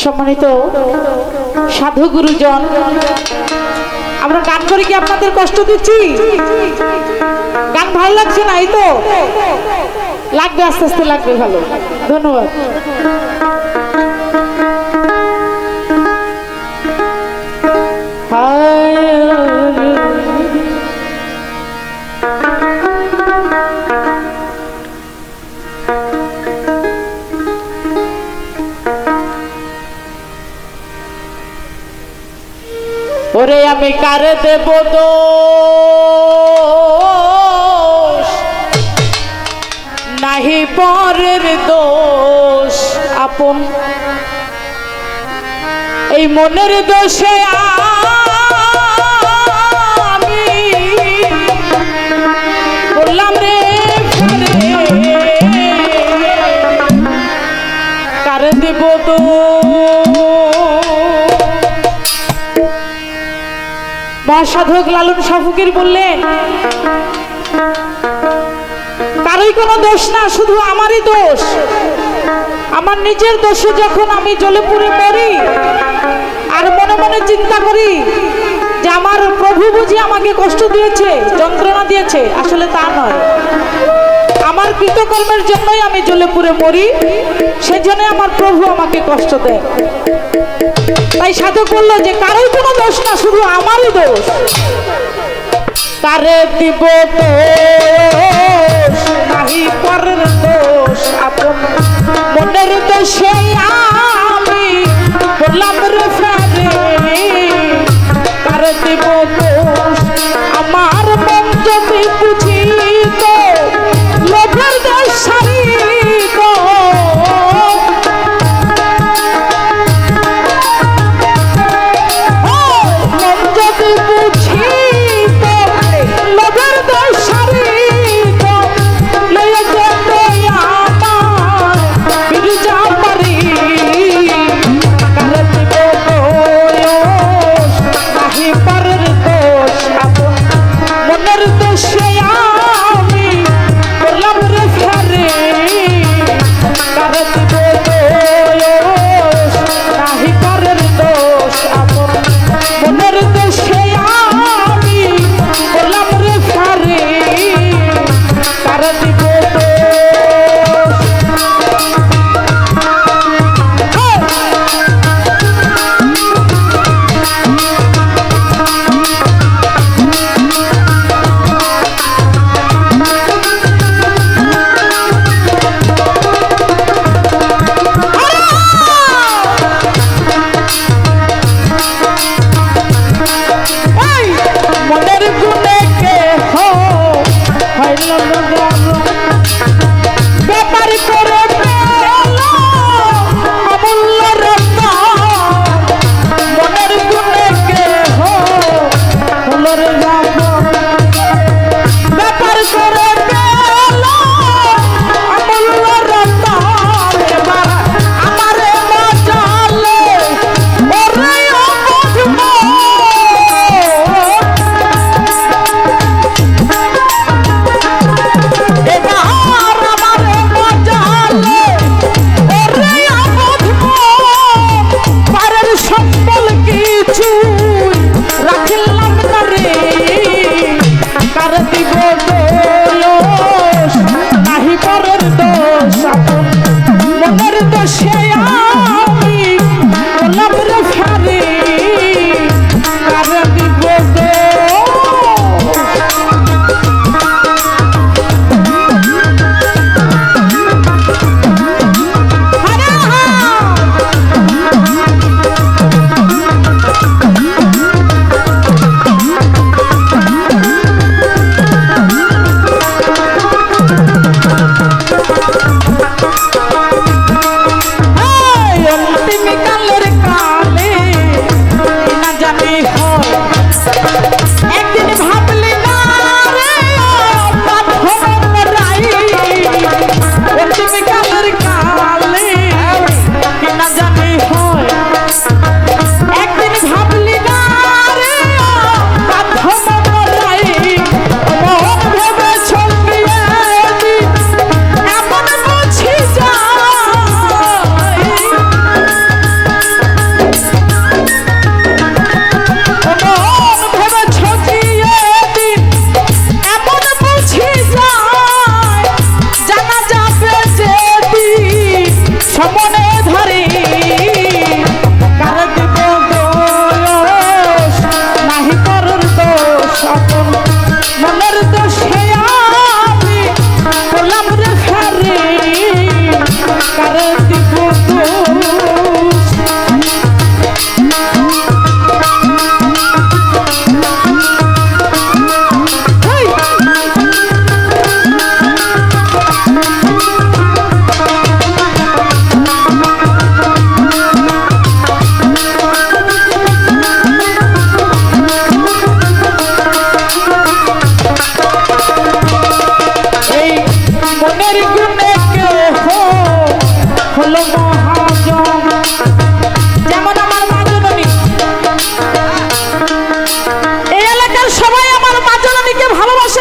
সম্মানিত সাধু গুরুজন, আমরা গান করে কি আপনাদের কষ্ট দিচ্ছি? গান ভালো লাগছে না, এই তো? লাগবে, আস্তে আস্তে লাগবে, ভালো। ধন্যবাদ। ওরে আমি কারে দেব দোষ? নাহি পরের দোষ আপন। এই মনের দোষে আমি মহাসাধক লালন সাফুকের বললেন কারোই কোনো দোষ না, শুধু আমারই দোষ। আমার নিজের দোষে যখন আমি জলে পুড়ে মরি আর মনে মনে চিন্তা করি যে আমার প্রভু বুঝি আমাকে কষ্ট দিয়েছে, যন্ত্রণা দিয়েছে, আসলে তা নয়। আমার কৃতকর্মের জন্যই আমি জলে পুড়ে মরি সেজন্য আমার প্রভু আমাকে কষ্ট দেয় তাই সাধক বলল যে, কারোর কোনো দোষ না, শুধু আমারই দোষ। কারে দিব দোষ, নাহি পরের দোষ, আপন মনের দোষে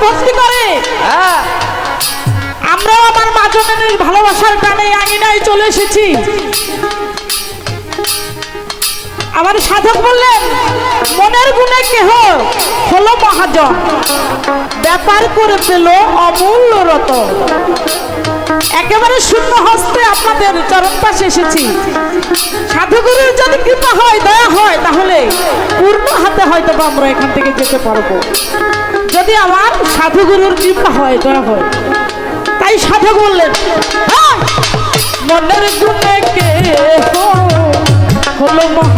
ভক্তি করে। হ্যাঁ। আমরাও আমার মা ভালোবাসার টানে আঙিনায় চলে এসেছি। আমার সাধক বললেন মনের গুণে কেহ হলো মহাজন। ব্যাপার করে পেল অমূল্য রত। একেবারে শূন্য হস্তে আপনাদের চরণ পাশে এসেছি। সাধুগুরুর যদি কৃপা হয়, দয়া হয়, তাহলে পূর্ণ হাতে হয়তো আমরা এখান থেকে যেতে পারব। যদি আমার সাধুগুরুর কৃপা হয়, দয়া হয়। তাই সাধু বললেন মনের গুণে কে হলো মহা